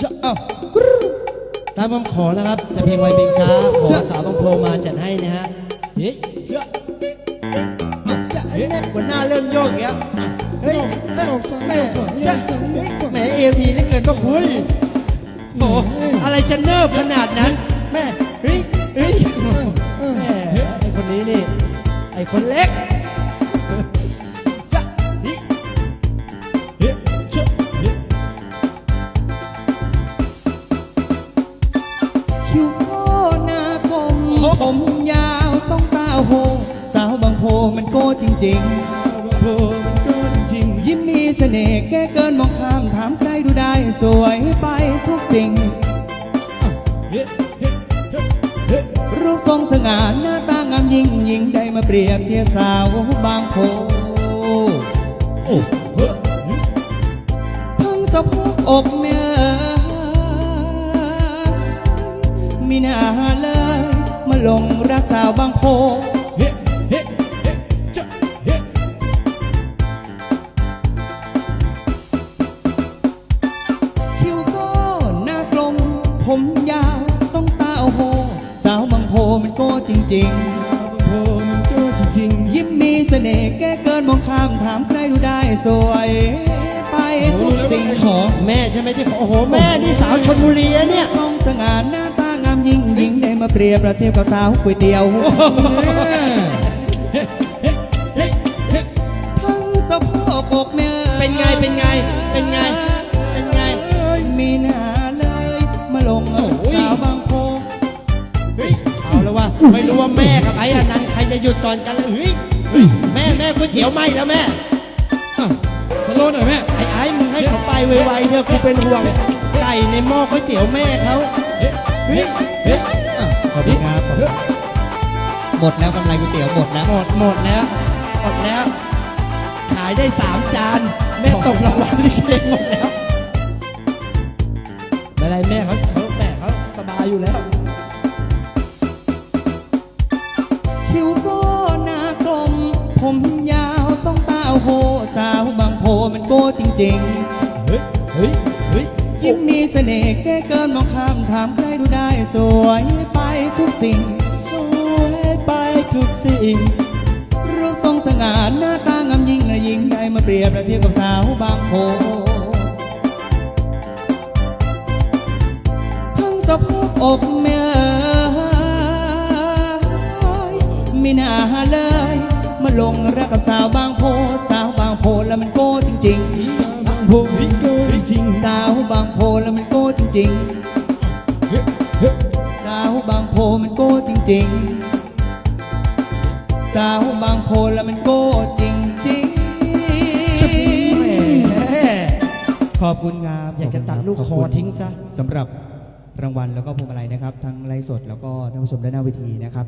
จะเอ้ากรูตามคำขอนะครับจะเพลงไวเพลงช้าขอสาวบางโพมาจัดให้นะฮะเฮ้ยจะอะจะเฮ้ยหัวหน้าเริ่มโยกแล้วเฮ้ยแม่จะแหมเอวดีเหลือเกินพระคุณโอ้อะไรจะเนิบขนาดนั้น แม่เฮ้ยเฮ้ยแม่ไอคนนี้นี่ไอคนเล็ก ผมยาวต้องตาโหสาวบางโพมันโก้จริงโอ้มันก็จริงๆยิ้มมีเสน่ห์แก้เกินมองข้ามถามใครดูได้สวยไปทุกสิ่งเฮ้เฮ้เฮ้เฮ้รูปทรงสง่าหน้าตางามยิ่งยิ่งได้มาเปรียบเทียบสาวบางโพโอ้เฮ้ทั้งสะโพกอกเนื้อมีหน้าเลยมา หลงรักสาวบางโพเฮ้เฮ้เฮ้จะเฮ้คิวก็หน้ากลม ผมยาวต้องตาโอโห สาวบางโพมันโก้จริงโอ้มันก็จริงๆยิ้มมีเสน่ห์แก้เกินมองข้ามถามใครดูได้สวย ไปทุกสิ่งขอแม่ใช่ไหมที่ขอโอ้โห แม่นี่สาวชนบุรีนะเนี่ย ทรงสง่าหน้าตางามยิ่งยิ่งได้ มาเปรียบประเทียบกับสาวก๋วยเตี๋ยว ทั้งสะโพกอกเนื้อเป็นไงเป็นไงเป็นไงเป็นไง มีหน้าเลย มาลงโอ้ย สาวบางโพเฮ้ยเอาแล้วว่าไม่รู้ว่าแม่กับไอ้อนันต์ใครจะหยุดก่อนกันเลยเฮ้ยแม่แม่ก๋วยเตี๋ยวไหมแล้วแม่สโลว์หน่อยแม่ ไอ้ไอ้มึงให้เขาไปไวๆเนี่ยกูเป็นห่วงไก่ในหม้อก๋วยเตี๋ยวแม่เขา เฮ้ยเฮ้ย ขอบคุณครับ หมดแล้วกำไรก๋วยเตี๋ยวหมดแล้วหมดหมดแล้วหมดแล้ว ขายได้สามจาน แม่ตกรางวัลลิเกหมดแล้วไม่เป็นไรแม่เขาเขาแม่เขาสบายอยู่แล้ว คิวก็หน้ากลม ผมยาวต้องตาโหสาวบางโพมันโก้จริงเฮ้ยเฮ้ยเฮ้ย สน่ห์แก้เกินมองข้ามถามใครดูได้ สวยไปทุกสิ่ง สวยไปทุกสิ่ง รูปทรงสง่าหน้าตางามยิ่งและยิ่งได้มาเปรียบและเทียบกับสาวบางโพทั้งสะโพกอกเมียมีหน้าเลย มาลงรักกับสาวบางโพ สาวบางโพแล้วมันโก้จริงส สาวบางโพแล้วมันโก้จริงๆ สาวบางโพมันโก้จริงๆ สาวบางโพแล้วมันโก้จริงแหมๆขอบคุณครับอยากจะตัดลูกคอทิ้งซะสำหรับรางวัลแล้วก็พวงมาลัยนะครับ ทั้งไลฟ์สดแล้วก็ท่านผู้ชมด้านหน้าเวทีนะครับ